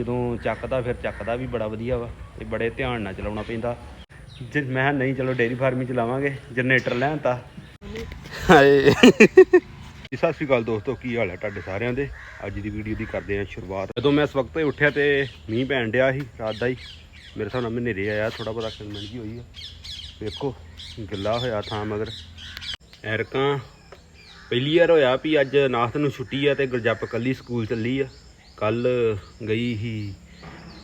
ਜਦੋਂ ਚੱਕਦਾ ਫਿਰ ਚੱਕਦਾ ਵੀ ਬੜਾ ਵਧੀਆ ਵਾ ਤੇ ਬੜੇ ਧਿਆਨ ਨਾਲ ਚਲਾਉਣਾ ਪੈਂਦਾ। ਜੇ ਮੈਂ ਨਹੀਂ ਚਲੋ ਡੇਰੀ ਫਾਰਮ ਹੀ ਚਲਾਵਾਂਗੇ ਜਨਰੇਟਰ ਲੈਣ ਤਾਂ ਹਾਏ। ਸਤਿ ਸ਼੍ਰੀ ਅਕਾਲ ਦੋਸਤੋ ਕੀ ਹਾਲ ਹੈ ਤੁਹਾਡੇ ਸਾਰਿਆਂ ਦੇ? ਅੱਜ ਦੀ ਵੀਡੀਓ ਦੀ ਕਰਦੇ ਹਾਂ ਸ਼ੁਰੂਆਤ। ਜਦੋਂ ਮੈਂ ਇਸ ਵਕਤ ਤੇ ਉੱਠਿਆ ਤੇ ਮੀਂਹ ਪੈਣ ਡਿਆ ਸੀ ਰਾਤ ਦਾ ਹੀ ਮੇਰੇ ਹਿਸਾਬ ਨਾਲ ਹਨੇਰੇ ਆਇਆ ਥੋੜਾ ਬਹੁਤਾ ਕਿੰਮਣ ਜੀ ਹੋਈ ਆ। ਵੇਖੋ ਗਿੱਲਾ ਹੋਇਆ ਥਾਂ ਮਗਰ। ਐਰਕਾਂ ਪਹਿਲੀ ਵਾਰ ਹੋਇਆ ਵੀ ਅੱਜ ਨਾਥ ਨੂੰ ਛੁੱਟੀ ਆ ਤੇ ਗੁਰਜੱਪ ਕੱਲੀ ਸਕੂਲ ਚੱਲੀ ਆ। ਕੱਲ ਗਈ ਸੀ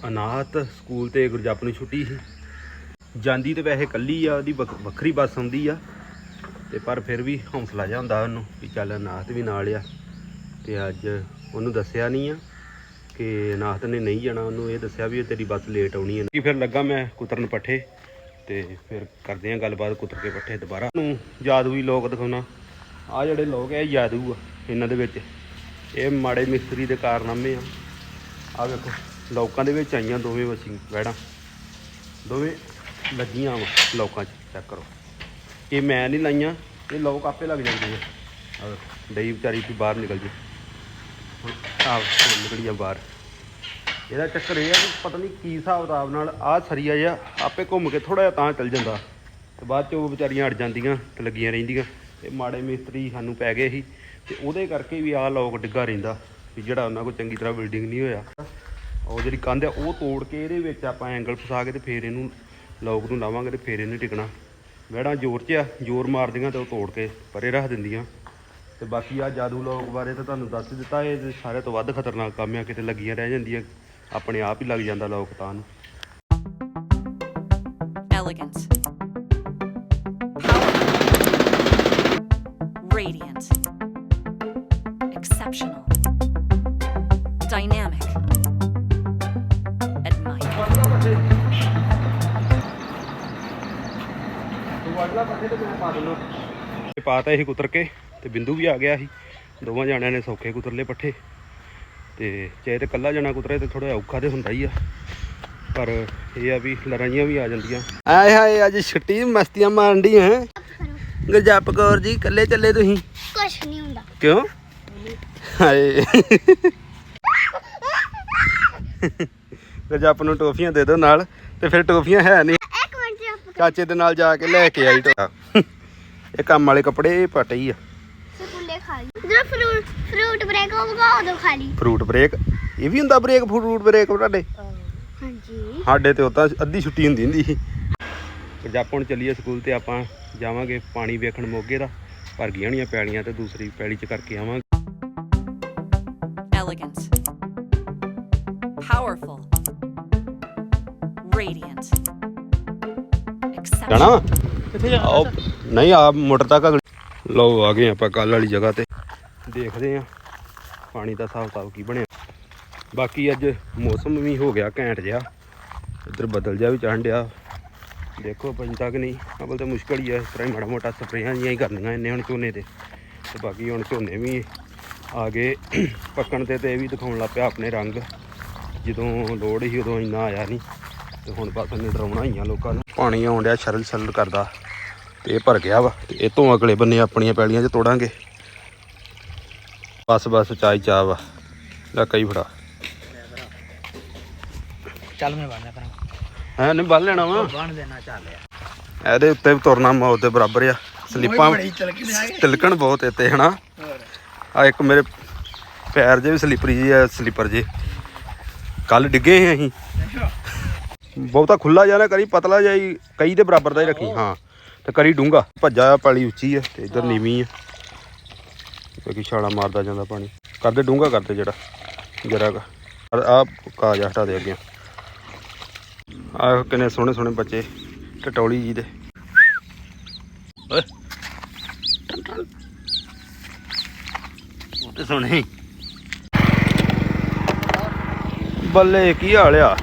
ਅਨਾਥ ਸਕੂਲ ਤੇ, ਗੁਰਜੱਪ ਨੂੰ ਛੁੱਟੀ ਸੀ। ਜਾਂਦੀ ਤੇ ਵੈਸੇ ਕੱਲੀ ਆ, ਉਹਦੀ ਵੱਖ- ਵੱਖਰੀ ਬੱਸ ਆਉਂਦੀ ਆ। ਤੇ ਪਰ ਫਿਰ ਵੀ ਹੌਸਲਾ ਜਿਹਾ ਹੁੰਦਾ ਉਹਨੂੰ ਵੀ ਚੱਲ ਅਨਾਥ ਵੀ ਨਾਲ ਆ। ਤੇ ਅੱਜ ਉਹਨੂੰ ਦੱਸਿਆ ਨਹੀਂ ਆ ਕਿ ਅਨਾਥ ਨੇ ਨਹੀਂ ਜਾਣਾ। ਉਹਨੂੰ ਇਹ ਦੱਸਿਆ ਵੀ ਤੇਰੀ ਬੱਸ ਲੇਟ ਆਉਣੀ ਹੈ ਕਿ ਫਿਰ ਲੱਗਾ ਮੈਂ ਕੁਤਰਨ ਪੱਠੇ? ਤੇ ਫਿਰ ਕਰਦੇ ਆ ਗੱਲਬਾਤ ਕੁਤਰ ਕੇ ਪੱਠੇ ਦੁਬਾਰਾ। ਨੂੰ ਜਾਦੂਈ ਲੋਕ ਦਿਖਾਉਣਾ। ਆ ਜਿਹੜੇ ਲੋਕ ਆ, ਇਹ ਜਾਦੂ ਆ, ਇਹਨਾਂ ਦੇ ਵਿੱਚ। ਇਹ ਮਾੜੇ ਮਿਸਤਰੀ ਦੇ ਕਾਰਨਾਮੇ ਆ। ਆ ਵੇਖੋ, ਲੋਕਾਂ ਦੇ ਵਿੱਚ ਆਈਆਂ ਦੋਵੇਂ ਵਸੀ ਵੈੜਾਂ ਦੋਵੇਂ ਲੱਗੀਆਂ ਵਾ ਲੋਕਾਂ 'ਚ ਚੈੱਕ ਕਰੋ। ਇਹ ਮੈਂ ਨਹੀਂ ਲਾਈਆਂ, ਇਹ ਲੋਕ ਆਪੇ ਲੱਗ ਜਾਂਦੇ ਆ। ਆ ਵੇਖੋ, ਡਈ ਵਿਚਾਰੀ ਵੀ ਬਾਹਰ ਨਿਕਲ ਜੀ ਹੁਣ ਆਹ ਨਿਕਲੀ ਆ ਬਾਹਰ। ਇਹਦਾ ਚੱਕਰ ਇਹ ਆ ਕਿ ਪਤਾ ਨਹੀਂ ਕੀ ਹਿਸਾਬ ਕਿਤਾਬ ਨਾਲ ਆਹ ਸਰੀਆ ਜਿਹਾ ਆਪੇ ਘੁੰਮ ਕੇ ਥੋੜਾ ਜਿਹਾ ਤਾਂ ਚੱਲ ਜਾਂਦਾ। ਤੇ ਬਾਅਦ ਚ ਉਹ ਵਿਚਾਰੀਆਂ ਅੜ ਜਾਂਦੀਆਂ ਤੇ ਲੱਗੀਆਂ ਰਹਿੰਦੀਆਂ। ਤੇ ਮਾੜੇ ਮਿਸਤਰੀ ਸਾਨੂੰ ਪੈ ਗਏ ਸੀ ਤੇ ਉਹਦੇ ਕਰਕੇ ਵੀ ਆਹ ਲੋਕ ਡਿੱਗਾ ਰਹਿੰਦਾ ਵੀ ਜਿਹੜਾ ਉਹਨਾਂ ਕੋਲ ਚੰਗੀ ਤਰ੍ਹਾਂ ਬਿਲਡਿੰਗ ਨਹੀਂ ਹੋਇਆ। ਉਹ ਜਿਹੜੀ ਕੰਧ ਆ, ਉਹ ਤੋੜ ਕੇ ਇਹਦੇ ਵਿੱਚ ਆਪਾਂ ਐਂਗਲ ਫਸਾ ਕੇ ਤੇ ਫੇਰ ਇਹਨੂੰ ਲੋਕ ਨੂੰ ਲਾਵਾਂਗੇ ਤੇ ਫੇਰ ਇਹਨੂੰ ਟਿਕਣਾ। ਵਹਿੜਾਂ ਜ਼ੋਰ 'ਚ ਆ, ਜ਼ੋਰ ਮਾਰਦੀਆਂ ਤੇ ਉਹ ਤੋੜ ਕੇ ਪਰੇ ਰੱਖ ਦਿੰਦੀਆਂ। ਤੇ ਬਾਕੀ ਆ ਜਾਦੂ ਲੋਕ ਬਾਰੇ ਤਾਂ ਤੁਹਾਨੂੰ ਦੱਸ ਦਿੱਤਾ, ਇਹ ਤੇ ਸਾਰੇ ਤੋਂ ਵੱਧ ਖਤਰਨਾਕ ਕੰਮ ਆ, ਕਿਤੇ ਲੱਗੀਆਂ ਰਹਿ ਜਾਂਦੀਆਂ, ਆਪਣੇ ਆਪ ਹੀ ਲੱਗ ਜਾਂਦਾ ਲੋਕ ਤਾਂ ਨੂੰ। Dynamic. Admire. ਇਹ ਪਾਤਾ ਇਹ ਕੁਤਰ ਕੇ ਤੇ ਬਿੰਦੂ ਵੀ ਆ ਗਿਆ ਸੀ। ਦੋਵਾਂ ਜਾਣਿਆਂ ਨੇ ਸੌਖੇ ਕੁਤਰਲੇ ਪੱਠੇ ਤੇ ਚਾਹੇ ਤੇ ਕੱਲਾ ਜਣਾ ਕੁਤਰੇ ਤੇ ਥੋੜਾ ਔਖਾ ਤੇ ਹੁੰਦਾ ਹੀ ਆ। ਪਰ ਇਹ ਆ ਵੀ ਲੜਾਈਆਂ ਵੀ ਆ ਜਾਂਦੀਆਂ। ਆਏ ਹਾਏ ਅੱਜ ਛੁੱਟੀ ਮਸਤੀਆਂ ਮਾਰਨ ਦੀ ਹੈ। ਗੁਰਜੱਪ ਕੌਰ ਜੀ ਕੱਲੇ ਚੱਲੇ ਤੁਸੀਂ? ਕੁਛ ਨਹੀਂ ਹੁੰਦਾ। ਕਿਉਂ? ਹਾਏ। ਗੁਰਜੱਪ ਨੂੰ ਟੋਫੀਆਂ ਦੇ ਦਿਓ ਨਾਲ ਤੇ ਫਿਰ ਟੋਫੀਆਂ ਹੈ ਨਹੀਂ। ਇੱਕ ਮਿੰਟ ਚੁੱਪ ਚਾਚੇ ਦੇ ਨਾਲ ਜਾ ਕੇ ਲੈ ਕੇ ਆਈ ਟੋਆ ਇਹ ਕੰਮ ਵਾਲੇ ਕੱਪੜੇ ਪਟ ਹੀ ਆ। ਸਕੂਲੇ ਖਾ ਲਈ। ਜਦੋਂ ਫਰੂਟ ਫਰੂਟ ਬ੍ਰੇਕ ਹੋਊਗਾ ਉਦੋਂ ਖਾ ਲਈ। ਫਰੂਟ ਬ੍ਰੇਕ ਇਹ ਵੀ ਹੁੰਦਾ ਬ੍ਰੇਕ ਫਰੂਟ ਬ੍ਰੇਕ ਤੁਹਾਡੇ? ਹਾਂਜੀ। ਸਾਡੇ ਤੇ ਉਦਾਂ ਅੱਧੀ ਛੁੱਟੀ ਹੁੰਦੀ ਹੁੰਦੀ ਸੀ। ਪੰਜਾਬ ਹੁਣ ਚੱਲੀਏ ਸਕੂਲ ਤੇ ਆਪਾਂ ਜਾਵਾਂਗੇ ਪਾਣੀ ਵੇਖਣ ਮੋਗੇ ਦਾ। ਭਰ ਗਈਆਂ ਹੋਣੀਆਂ ਪੈਲੀਆਂ ਤੇ ਦੂਸਰੀ ਪੈਲੀ ਚ ਕਰਕੇ ਆਵਾਂਗੇ। ਜਾਣਾ ਵਾ? ਕਿੱਥੇ ਜਾਣਾ ਨਹੀਂ ਆ ਮੋਟਰ ਤੱਕ ਅਗਲੀ ਲਓ ਆ ਗਏ ਆਪਾਂ ਕੱਲ ਵਾਲੀ ਜਗ੍ਹਾ ਤੇ। ਦੇਖਦੇ ਆ ਪਾਣੀ ਦਾ ਹਿਸਾਬ ਕਿਤਾਬ ਕੀ ਬਣਿਆ। ਬਾਕੀ ਅੱਜ ਮੌਸਮ ਵੀ ਹੋ ਗਿਆ ਘੈਂਟ ਜਿਹਾ। ਇੱਧਰ ਬੱਦਲ ਜਿਹਾ ਵੀ ਚੜ੍ਹਨ ਡਿਆ। ਦੇਖੋ ਪੈਂਦਾ ਕਿ ਨਹੀਂ ਅਬਲ ਤਾਂ ਮੁਸ਼ਕਲ ਹੀ ਆ ਇਸ ਤਰ੍ਹਾਂ ਹੀ ਮਾੜਾ ਮੋਟਾ ਸਪਰੇਆਂ ਜੀਆਂ ਹੀ ਕਰਨੀਆਂ ਇੰਨੇ ਹੁਣ ਝੋਨੇ ਤੇ। ਤੇ ਬਾਕੀ ਹੁਣ ਝੋਨੇ ਵੀ ਆ ਗਏ। ਪੱਕਣ ਤੇ ਤੇ ਇਹ ਵੀ ਦਿਖਾਉਣ ਲੱਗ ਪਿਆ ਆਪਣੇ ਰੰਗ। ਜਦੋਂ ਲੋੜ ਸੀ ਉਦੋਂ ਇੰਨਾ ਆਇਆ ਨਹੀਂ। ਤੇ ਹੁਣ ਬਸ ਉਹਨੇ ਡਰਾਉਣਾ ਹੀ ਆ ਲੋਕਾਂ ਨੂੰ। ਪਾਣੀ ਆਉਣ ਡਿਆ ਛਰਲ ਛਰਲ ਕਰਦਾ। ਤੇ ਇਹ ਭਰ ਗਿਆ ਵਾ। ਤੇ ਇਹ ਤੋਂ ਅਗਲੇ ਬੰਨੇ ਆਪਣੀਆਂ ਪੈਲੀਆਂ 'ਚ ਤੋੜਾਂਗੇ। ਬਸ ਬਸ ਚਾਈ ਚਾਹ ਵਾ। ਲੈ ਕਈ ਫੜਾ। ਚੱਲ ਮੈਂ ਬੰਨਿਆ ਕਰਾਂ ਹੈ ਨਹੀਂ ਬੰਨ ਲੈਣਾ ਵਾ। ਬੰਨ ਦੇਣਾ ਚੱਲ ਯਾਰ। ਇਹਦੇ ਉੱਤੇ ਵੀ ਤੁਰਨਾ ਮੌਤ ਦੇ ਬਰਾਬਰ ਆ। ਸਲਿੱਪਾਂ ਤਿਲਕਣ ਬਹੁਤ ਇੱਥੇ ਹਨਾ? ਆ ਇੱਕ ਮੇਰੇ ਪੈਰ ਜੇ ਵੀ ਸਲਿੱਪਰੀ ਜੀ ਆ ਸਲੀਪਰ ਜੇ। ਕੱਲ ਡਿੱਗੇ ਸੀ ਅਸੀਂ। ਬਹੁਤਾ ਖੁੱਲਾ ਨਾ ਕਰੀ ਪਤਲਾ ਹੀ ਕਈ ਦੇ ਬਰਾਬਰ ਦਾ ਹੀ ਰੱਖੀ ਹਾਂ। ਤੇ ਕਰੀ ਡੂੰਗਾ ਭੱਜਾ ਪਾਲੀ ਉੱਚੀ ਆ ਤੇ ਇਧਰ ਨੀਵੀਂ ਆ ਕਿਉਂਕਿ ਛਾਲਾ ਮਾਰਦਾ ਜਾਂਦਾ ਪਾਣੀ। ਕਰਦੇ ਡੂੰਗਾ ਕਰਦੇ ਜਿਹੜਾ ਜਰਾ ਆ ਕਾਜ ਹਟਾ ਦੇ ਅੱਗੇ। ਆ ਕਿੰਨੇ ਸੋਹਣੇ ਸੋਹਣੇ ਬੱਚੇ ਟਟੌਲੀ ਜੀ ਦੇ। ਓਏ। ਉਹ ਤੇ ਸੋਹਣੇ। ਬੱਲੇ ਕੀ ਹਾਲ ਆ?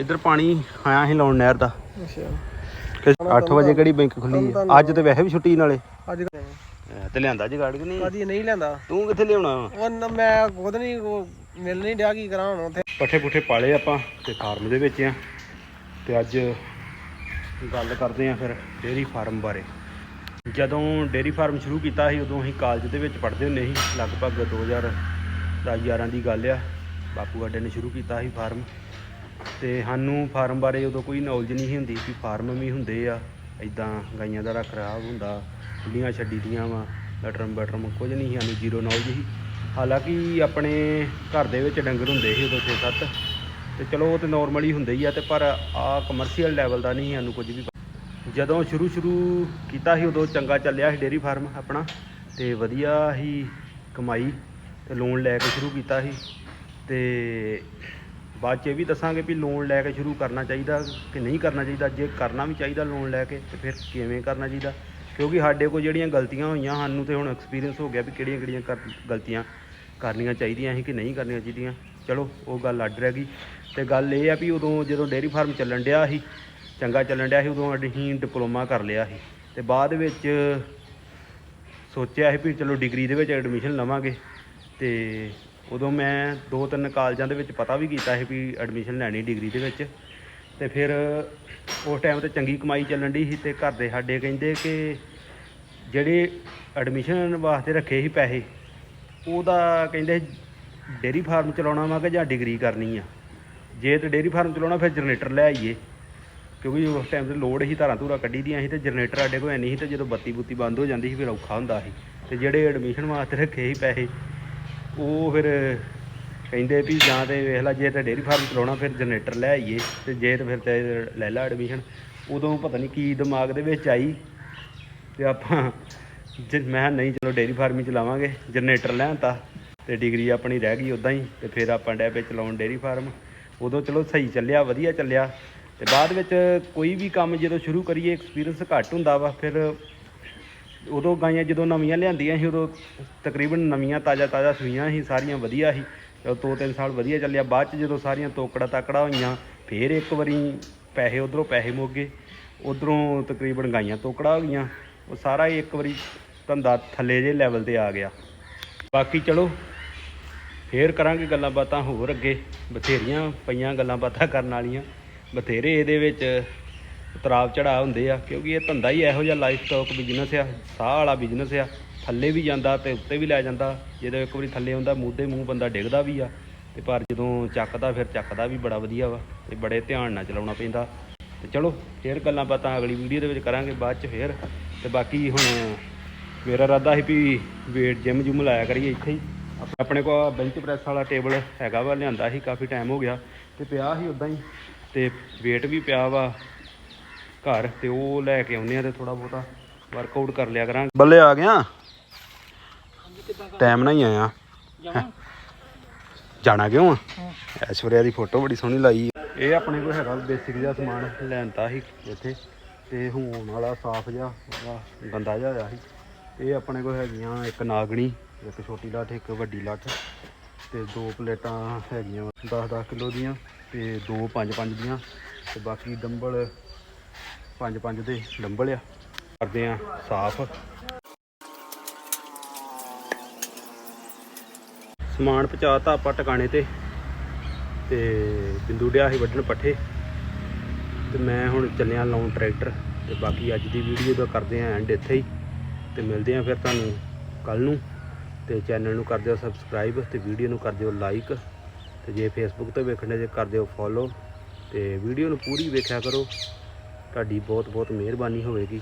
ਇੱਧਰ ਪਾਣੀ ਆਇਆ ਸੀ ਲਾਉਣ ਨਹਿਰ ਦਾ। ਅੱਛਾ। 8 ਵਜੇ ਕਿਹੜੀ ਬੈਂਕ ਖੁੱਲੀ ਹੈ ਅੱਜ ਤੇ ਵੈਸੇ ਵੀ ਛੁੱਟੀ ਨਾਲੇ। ਅੱਜ ਅਹ ਤੇ ਲਿਆਂਦਾ ਜਗਾੜ ਕਿ ਨਹੀਂ? ਕਦੀ ਨਹੀਂ ਲੈਂਦਾ ਤੂੰ ਕਿੱਥੇ ਲਿਆਉਣਾ ਵਾ? ਉਹ ਨ- ਮੈਂ ਖੁਦ ਨਹੀਂ ਉਹ ਮਿਲ ਨਹੀਂ ਡਿਆ ਕੀ ਕਰਾਂ ਹੁਣ ਉੱਥੇ। ਪੱਠੇ ਪੁੱਠੇ ਪਾਲੇ ਆਪਾਂ ਤੇ ਫਾਰਮ ਦੇ ਵਿੱਚ ਆ। ਤੇ ਅੱਜ ਗੱਲ ਕਰਦੇ ਆ ਫਿਰ ਡੇਅਰੀ ਫਾਰਮ ਬਾਰੇ। ਜਦੋਂ ਡੇਅਰੀ ਫਾਰਮ ਸ਼ੁਰੂ ਕੀਤਾ ਸੀ ਉਦੋਂ ਅਸੀਂ ਕਾਲਜ ਦੇ ਵਿੱਚ ਪੜ੍ਹਦੇ ਹੁੰਦੇ ਸੀ। ਲਗਭਗ 2010 11 ਦੀ ਗੱਲ ਆ। ਬਾਪੂ ਸਾਡੇ ਨੇ ਸ਼ੁਰੂ ਕੀਤਾ ਸੀ ਫਾਰਮ। ਤੇ ਸਾਨੂੰ ਫਾਰਮ ਬਾਰੇ ਉਦੋਂ ਕੋਈ ਨੌਲੇਜ ਨਹੀਂ ਸੀ ਹੁੰਦੀ ਕਿ ਫਾਰਮ ਵੀ ਹੁੰਦੇ ਆ ਇਦਾਂ ਗਾਈਆਂ ਦਾ ਰੱਖ ਰਖਾਵ ਹੁੰਦਾ ਖੁੱਲੀਆਂ ਛੱਡੀ ਦੀਆਂ ਵਾ ਲਟਰਮ ਬਟਰਮ, ਕੁਝ ਨਹੀਂ ਸਾਨੂੰ ਜ਼ੀਰੋ ਨੌਲੇਜ ਸੀ। ਹਾਲਾਂਕਿ ਆਪਣੇ ਘਰ ਦੇ ਵਿੱਚ ਡੰਗਰ ਹੁੰਦੇ ਸੀ ਉਦੋਂ 6-7 ਤੇ ਚਲੋ ਉਹ ਤੇ ਨਾਰਮਲ ਹੀ ਹੁੰਦੇ ਹੀ ਆ, ਤੇ ਪਰ ਆ ਕਮਰਸ਼ੀਅਲ ਲੈਵਲ ਦਾ ਨਹੀਂ ਸਾਨੂੰ ਕੁਝ ਵੀ। ਜਦੋਂ ਸ਼ੁਰੂ ਸ਼ੁਰੂ ਕੀਤਾ ਸੀ ਉਦੋਂ ਚੰਗਾ ਚੱਲਿਆ ਸੀ ਡੇਅਰੀ ਫਾਰਮ ਆਪਣਾ, ਤੇ ਵਧੀਆ ਹੀ ਕਮਾਈ ਤੇ ਲੋਨ ਲੈ ਕੇ ਸ਼ੁਰੂ ਕੀਤਾ ਸੀ, ਤੇ ਬਾਅਦ ਚ ਇਹ ਵੀ ਦੱਸਾਂਗੇ ਵੀ ਲੋਨ ਲੈ ਕੇ ਸ਼ੁਰੂ ਕਰਨਾ ਚਾਹੀਦਾ ਕਿ ਨਹੀਂ ਕਰਨਾ ਚਾਹੀਦਾ। ਜੇ ਕਰਨਾ ਵੀ ਚਾਹੀਦਾ ਲੋਨ ਲੈ ਕੇ, ਤੇ ਫਿਰ ਕਿਵੇਂ ਕਰਨਾ ਚਾਹੀਦਾ? ਕਿਉਂਕਿ ਸਾਡੇ ਕੋਲ ਜਿਹੜੀਆਂ ਗਲਤੀਆਂ ਹੋਈਆਂ, ਸਾਨੂੰ ਤੇ ਹੁਣ ਐਕਸਪੀਰੀਅੰਸ ਹੋ ਗਿਆ ਵੀ ਕਿਹੜੀਆਂ ਕਿਹੜੀਆਂ ਕਰ- ਗਲਤੀਆਂ ਕਰਨੀਆਂ ਚਾਹੀਦੀਆਂ ਸੀ ਕਿ ਨਹੀਂ ਕਰਨੀਆਂ ਚਾਹੀਦੀਆਂ। ਚਲੋ, ਉਹ ਗੱਲ ਅੱਡ ਰਹਿ ਗਈ। ਤੇ ਗੱਲ ਇਹ ਆ ਵੀ ਉਦੋਂ ਜਦੋਂ ਡੇਅਰੀ ਫਾਰਮ ਚੱਲਣ ਡਿਆ ਸੀ, ਚੰਗਾ ਚੱਲਣ ਡਿਆ ਸੀ, ਉਦੋਂ ਅਸੀਂ ਡਿਪਲੋਮਾ ਕਰ ਲਿਆ ਸੀ। ਤੇ ਬਾਅਦ ਵਿੱਚ ਸੋਚਿਆ ਸੀ ਵੀ ਚਲੋ ਡਿਗਰੀ ਦੇ ਵਿੱਚ ਐਡਮਿਸ਼ਨ ਲਵਾਂਗੇ। ਤੇ ਉਦੋਂ ਮੈਂ ਦੋ ਤਿੰਨ ਕਾਲਜਾਂ ਦੇ ਵਿੱਚ ਪਤਾ ਵੀ ਕੀਤਾ ਸੀ ਵੀ ਐਡਮਿਸ਼ਨ ਲੈਣੀ ਡਿਗਰੀ ਦੇ ਵਿੱਚ ਤੇ ਫਿਰ ਉਸ ਟਾਈਮ ਤੇ ਚੰਗੀ ਕਮਾਈ ਚੱਲਣ ਦੀ ਸੀ ਤੇ ਘਰ ਦੇ ਸਾਡੇ ਕਹਿੰਦੇ ਕਿ ਜਿਹੜੇ ਐਡਮਿਸ਼ਨ ਵਾਸਤੇ ਰੱਖੇ ਸੀ ਪੈਸੇ, ਉਹਦਾ ਕਹਿੰਦੇ ਡੇਅਰੀ ਫਾਰਮ ਚਲਾਉਣਾ ਵਾ ਕਿ ਜਾਂ ਡਿਗਰੀ ਕਰਨੀ ਆ। ਜੇ ਤੇ ਡੇਅਰੀ ਫਾਰਮ ਚਲਾਉਣਾ ਫਿਰ ਜਨਰੇਟਰ ਲੈ ਆਈਏ, ਕਿਉਂਕਿ ਉਸ ਟਾਈਮ ਤੇ ਲੋਡ ਹੀ ਧਾਰਾਂ ਧੂਰਾ ਕੱਢੀ ਦੀਆਂ ਸੀ ਤੇ ਜਨਰੇਟਰ ਸਾਡੇ ਕੋਲ ਹੈ ਨਹੀਂ ਸੀ ਤੇ ਜਦੋਂ ਬੱਤੀ ਬੁੱਤੀ ਬੰਦ ਹੋ ਜਾਂਦੀ ਸੀ ਫਿਰ ਔਖਾ ਹੁੰਦਾ ਸੀ। ਤੇ ਜਿਹੜੇ ਐਡਮਿਸ਼ਨ ਵਾਸਤੇ ਰੱਖੇ ਸੀ ਪੈਸੇ ਉਹ ਫਿਰ ਕਹਿੰਦੇ ਵੀ ਜਾਂ ਤੇ ਵੇਖ ਲੈ, ਜੇ ਤੇ ਡੇਅਰੀ ਫਾਰਮ ਚਲਾਉਣਾ ਫਿਰ ਜਨਰੇਟਰ ਲੈ ਆਈਏ ਤੇ ਜੇ ਤੇ ਫਿਰ ਤੇ ਲੈ ਲਾ ਐਡਮਿਸ਼ਨ ਉਦੋਂ ਪਤਾ ਨਹੀਂ ਕੀ ਦਿਮਾਗ ਦੇ ਵਿੱਚ ਆਈ ਤੇ ਆਪਾਂ ਜੇ ਮੈਂ ਕਿਹਾ ਨਹੀਂ, ਚਲੋ ਡੇਅਰੀ ਫਾਰਮ ਹੀ ਚਲਾਵਾਂਗੇ ਜਨਰੇਟਰ ਲੈਣ ਤਾ ਤੇ ਡਿਗਰੀ ਆਪਣੀ ਰਹਿ ਗਈ ਉਦਾਂ ਹੀ ਤੇ ਫਿਰ ਆਪਾਂ ਡੈ ਪੇ ਚਲਾਉਣ ਡੇਅਰੀ ਫਾਰਮ। ਉਦੋਂ ਚਲੋ ਸਹੀ ਚੱਲਿਆ, ਵਧੀਆ ਚੱਲਿਆ ਤੇ ਬਾਅਦ ਵਿੱਚ ਕੋਈ ਵੀ ਕੰਮ ਜਦੋਂ ਸ਼ੁਰੂ ਕਰੀਏ ਐਕਸਪੀਰੀਅੰਸ ਘੱਟ ਹੁੰਦਾ ਵਾ, ਫਿਰ ਉਦੋਂ ਗਾਈਆਂ ਜਦੋਂ ਨਵੀਆਂ ਲਿਆਂਦੀਆਂ ਸੀ, ਉਦੋਂ ਤਕਰੀਬਨ ਨਵੀਆਂ ਤਾਜ਼ਾ ਤਾਜ਼ਾ ਸੂਈਆਂ ਸੀ, ਸਾਰੀਆਂ ਵਧੀਆ ਸੀ। ਦੋ ਤਿੰਨ ਸਾਲ ਵਧੀਆ ਚੱਲਿਆ, ਬਾਅਦ ਚ ਜਦੋਂ ਸਾਰੀਆਂ ਤੋਕੜਾ ਤਾਕੜਾ ਹੋਈਆਂ, ਫੇਰ ਇੱਕ ਵਾਰੀ ਪੈਸੇ ਉਧਰੋਂ ਪੈਸੇ ਮੁੱਕ ਗਏ। ਉਧਰੋਂ ਤਕਰੀਬਨ ਗਾਈਆਂ ਤੋਕੜਾ ਹੋ ਗਈਆਂ, ਉਹ ਸਾਰਾ ਹੀ ਇੱਕ ਵਾਰੀ ਧੰਦਾ ਥੱਲੇ ਜੇ ਲੈਵਲ ਤੇ ਆ ਗਿਆ। ਬਾਕੀ ਚਲੋ, ਫੇਰ ਕਰਾਂਗੇ ਗੱਲਾਂ ਬਾਤਾਂ ਹੋਰ ਅੱਗੇ, ਬਥੇਰੀਆਂ ਪਈਆਂ ਗੱਲਾਂ ਬਾਤਾਂ ਕਰਨ ਵਾਲੀਆਂ। ਬਥੇਰੇ ਇਹਦੇ ਵਿੱਚ ਉਤਰਾਵ ਚੜਾਅ ਹੁੰਦੇ ਆ, ਕਿਉਂਕਿ ਇਹ ਧੰਦਾ ਹੀ ਇਹੋ ਜਿਹਾ ਲਾਈਫ ਸਟਾਕ ਬਿਜ਼ਨਸ ਆ ਸਾਹ ਵਾਲਾ ਬਿਜ਼ਨਸ ਆ, ਥੱਲੇ ਵੀ ਜਾਂਦਾ ਤੇ ਉੱਤੇ ਵੀ ਲੈ ਜਾਂਦਾ, ਜਦੋਂ ਇੱਕ ਵਾਰੀ ਥੱਲੇ ਹੁੰਦਾ ਮੂੰਹ ਦੇ ਮੂੰਹ ਬੰਦਾ ਡਿੱਗਦਾ ਵੀ ਆ, ਤੇ ਪਰ ਜਦੋਂ ਚੱਕਦਾ ਫਿਰ ਚੱਕਦਾ ਵੀ ਬੜਾ ਵਧੀਆ ਵਾ, ਤੇ ਬੜੇ ਧਿਆਨ ਨਾਲ ਚਲਾਉਣਾ ਪੈਂਦਾ। ਤੇ ਚਲੋ, ਫੇਰ ਗੱਲਾਂ ਬਾਤਾਂ ਅਗਲੀ ਵੀਡੀਓ ਦੇ ਵਿੱਚ ਕਰਾਂਗੇ ਬਾਅਦ ਚ ਫੇਰ, ਤੇ ਬਾਕੀ ਹੁਣ ਮੇਰਾ ਇਰਾਦਾ ਸੀ ਵੀ ਵੇਟ ਜਿਮ ਜੁਮ ਲਾਇਆ ਕਰੀਏ ਇੱਥੇ ਹੀ। ਆਪ- ਆਪਣੇ ਕੋਲ ਬੈਂਚ ਪ੍ਰੈਸ ਵਾਲਾ ਟੇਬਲ ਹੈਗਾ ਵਾ, ਲਿਆਂਦਾ ਸੀ, ਕਾਫੀ ਟਾਈਮ ਹੋ ਗਿਆ, ਤੇ ਪਿਆ ਸੀ ਉਦਾਂ ਹੀ, ਤੇ ਵੇਟ ਵੀ ਪਿਆ ਵਾ। ਘਰ ਤੇ ਉਹ ਲੈ ਕੇ ਆਉਂਦੇ ਆ ਤੇ ਥੋੜਾ ਬਹੁਤਾ ਵਰਕਆਊਟ ਕਰ ਲਿਆ ਕਰਾਂਗੇ। ਬੱਲੇ ਆ ਗਿਆ? ਟਾਈਮ ਨਾਲ ਹੀ ਆਇਆ। ਜਾਣਾ ਕਿਉਂ ਆ? ਐਸ਼ਵਰਿਆ ਦੀ ਫੋਟੋ ਬੜੀ ਸੋਹਣੀ ਲਾਈ। ਇਹ ਆਪਣੇ ਕੋਲ ਹੈਗਾ ਬੇਸਿਕ ਜਿਹਾ ਸਮਾਨ ਲੈਣਤਾ ਸੀ ਇੱਥੇ। ਤੇ ਹੋਣ ਵਾਲਾ ਸਾਫ਼ ਜਿਹਾ ਗੰਦਾ ਜਿਹਾ ਹੋਇਆ ਸੀ। ਇਹ ਆਪਣੇ ਕੋਲ ਹੈਗੀਆਂ ਇੱਕ ਨਾਗਣੀ ਇੱਕ ਛੋਟੀ ਲੱਠ ਇੱਕ ਵੱਡੀ ਲੱਠ ਤੇ ਦੋ ਪਲੇਟਾਂ ਹੈਗੀਆਂ 10-10 ਕਿਲੋ ਦੀਆਂ ਤੇ ਦੋ 5-5 ਦੀਆਂ। ਤੇ ਬਾਕੀ ਡੰਬਲ 5-5 ਦੇ ਡੰਬਲ ਆ। ਕਰਦੇ ਆ ਸਾਫ਼। ਸਮਾਨ ਪਹੁੰਚਾਤਾ ਆਪਾਂ ਟਿਕਾਣੇ ਤੇ। ਤੇ ਬਿੰਦੂ ਡਿਆ ਸੀ ਵੱਢਣ ਪੱਠੇ। ਤੇ ਮੈਂ ਹੁਣ ਚੱਲਿਆ ਲਾਉਣ ਟਰੈਕਟਰ। ਤੇ ਬਾਕੀ ਅੱਜ ਦੀ ਵੀਡੀਓ ਦਾ ਕਰਦੇ ਆਂ ਐਂਡ ਇੱਥੇ ਹੀ। ਤੇ ਮਿਲਦੇ ਆਂ ਫਿਰ ਤੁਹਾਨੂੰ ਕੱਲ ਨੂੰ। ਤੇ ਚੈਨਲ ਨੂੰ ਕਰ ਦਿਓ ਸਬਸਕ੍ਰਾਈਬ ਤੇ ਵੀਡੀਓ ਨੂੰ ਕਰ ਦਿਓ ਲਾਈਕ ਤੇ ਜੇ ਫੇਸਬੁੱਕ ਤੇ ਵੇਖਣੇ ਜੇ ਕਰ ਦਿਓ ਫੋਲੋ ਤੇ ਵੀਡੀਓ ਨੂੰ ਪੂਰੀ ਵੇਖਿਆ ਕਰੋ। ਤੁਹਾਡੀ ਬਹੁਤ ਬਹੁਤ ਮਿਹਰਬਾਨੀ ਹੋਵੇਗੀ।